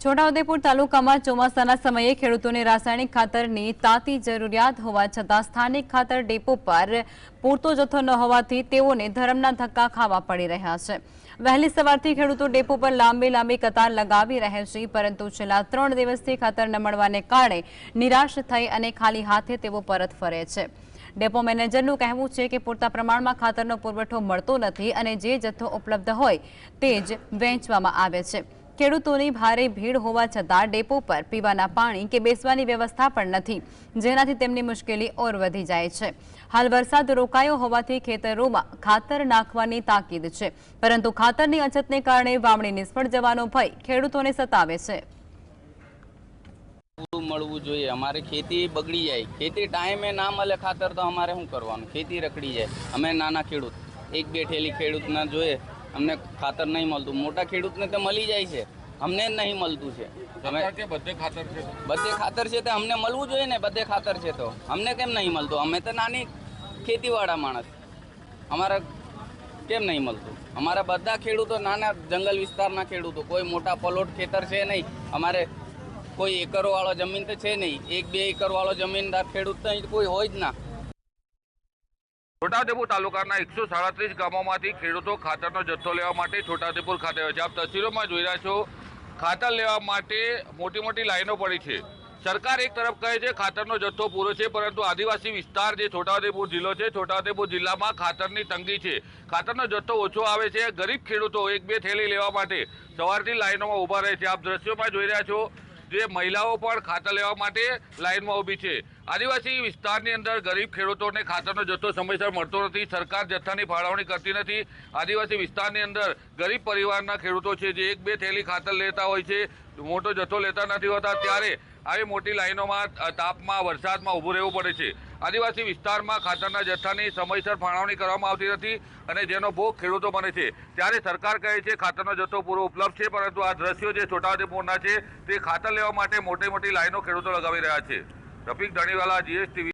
છોટાઉદેપુર તાલુકામાં ચોમાસાના સમયે ખેડૂતોને રાસાયણિક ખાતરની તાતી જરૂરિયાત હોવા છતાં સ્થાનિક ખાતર ડેપો પર પૂરતો જથ્થો ન હોવાથી તેઓને ધરમના ધક્કા ખાવા પડી રહ્યા છે. વહેલી સવારથી ખેડૂતો ડેપો પર લાંબી લાંબી કતાર લગાવી રહ્યા છે, પરંતુ છેલ્લા ત્રણ દિવસથી ખાતર ન મળવાને કારણે નિરાશ થઈ અને ખાલી હાથે તેઓ પરત ફરે છે. ડેપો મેનેજરનું કહેવું છે કે પૂરતા પ્રમાણમાં ખાતરનો પુરવઠો મળતો નથી અને જે જથ્થો ઉપલબ્ધ હોય તે જ વેચવામાં આવે છે. ખેડૂતોની ભારે ભીડ હોવા છતાં ડેપો પર પીવાના પાણી કે બેસવાની વ્યવસ્થા પણ નથી. જેનાથી તેમની મુશ્કેલી ઓર વધી જાય છે. હાલ વરસાદ રોકાયો હોવાથી ખેતરોમાં ખાતર નાખવાની તાકીદ છે. પરંતુ ખાતરની અછતને કારણે વાવણી નિષ્ફળ જવાનો ભય ખેડૂતોને સતાવે છે. મળવું જોઈએ. અમારે ખેતી બગડી જાય. ખેતી ટાઈમે ના મળે ખાતર તો અમારે શું કરવાનું? ખેતી રખડી જાય. અમે નાના ખેડૂત. એક બે ઠેલી ખેડૂતના જોઈએ. અમને ખાતર નહીં મળતું. મોટા ખેડૂતને તો મળી જાય છે. અમને જ નહીં મળતું છે. અમે બધે ખાતર છે? બધે ખાતર છે તો અમને મળવું જોઈએ ને બધે ખાતર છે તો. અમને કેમ નહીં મળતું? અમે તો નાની ખેતીવાળા માણસ. અમારા કેમ નહીં મળતું? અમારા બધા ખેડૂતો નાના જંગલ વિસ્તારના ખેડૂતો. કોઈ મોટા પલોટ ખેતર છે નહીં. અમારે કોઈ એકરવાળો જમીન તો છે નહીં. એક બે એકરવાળો જમીનદાર ખેડૂત તો કોઈ હોય જ ના. છોટાઉદેપુર તાલુકાના એકસો સાડત્રીસ ગામોમાંથી ખેડૂતો ખાતરનો જથ્થો લેવા માટે છોટાઉદેપુર ખાતે હોય છે. આપ તસવીરોમાં જોઈ રહ્યા છો, ખાતર લેવા માટે મોટી મોટી લાઈનો પડી છે. સરકાર એક તરફ કહે છે, ખાતરનો જથ્થો પૂરો છે, પરંતુ આદિવાસી વિસ્તાર જે છોટાઉદેપુર જિલ્લો છે, છોટાઉદેપુર જિલ્લામાં ખાતરની તંગી છે. ખાતરનો જથ્થો ઓછો આવે છે, ગરીબ ખેડૂતો એક બે થેલી લેવા માટે સવારથી લાઈનોમાં ઊભા રહે છે. આપ દ્રશ્યોમાં જોઈ રહ્યા છો, જે મહિલાઓ પણ ખાતર લેવા માટે લાઈનમાં ઊભી છે. આદિવાસી વિસ્તારની અંદર ગરીબ ખેડૂતોને ખાતરનો જથ્થો સમયસર મળતો નથી. સરકાર જથ્થાની ફાળવણી કરતી નથી. આદિવાસી વિસ્તારની અંદર ગરીબ પરિવારના ખેડૂતો છે જે એક બે થેલી ખાતર લેતા હોય છે. મોટો જથ્થો લેતા નથી હોતા. ત્યારે આવી મોટી લાઈનોમાં તાપમાં, વરસાદમાં ઊભું રહેવું પડે છે. આદિવાસી વિસ્તારમાં ખાતરના જથ્થાની સમયસર ફાળવણી કરવામાં આવતી નથી અને જેનો ભોગ ખેડૂતો બને છે. ત્યારે સરકાર કહે છે, ખાતરનો જથ્થો પૂરો ઉપલબ્ધ છે, પરંતુ આ દ્રશ્યો જે છોટાઉદેપુરના છે, તે ખાતર લેવા માટે મોટી મોટી લાઈનો ખેડૂતો લગાવી રહ્યા છે. રફીક ધણીવાલા જીએસટીવી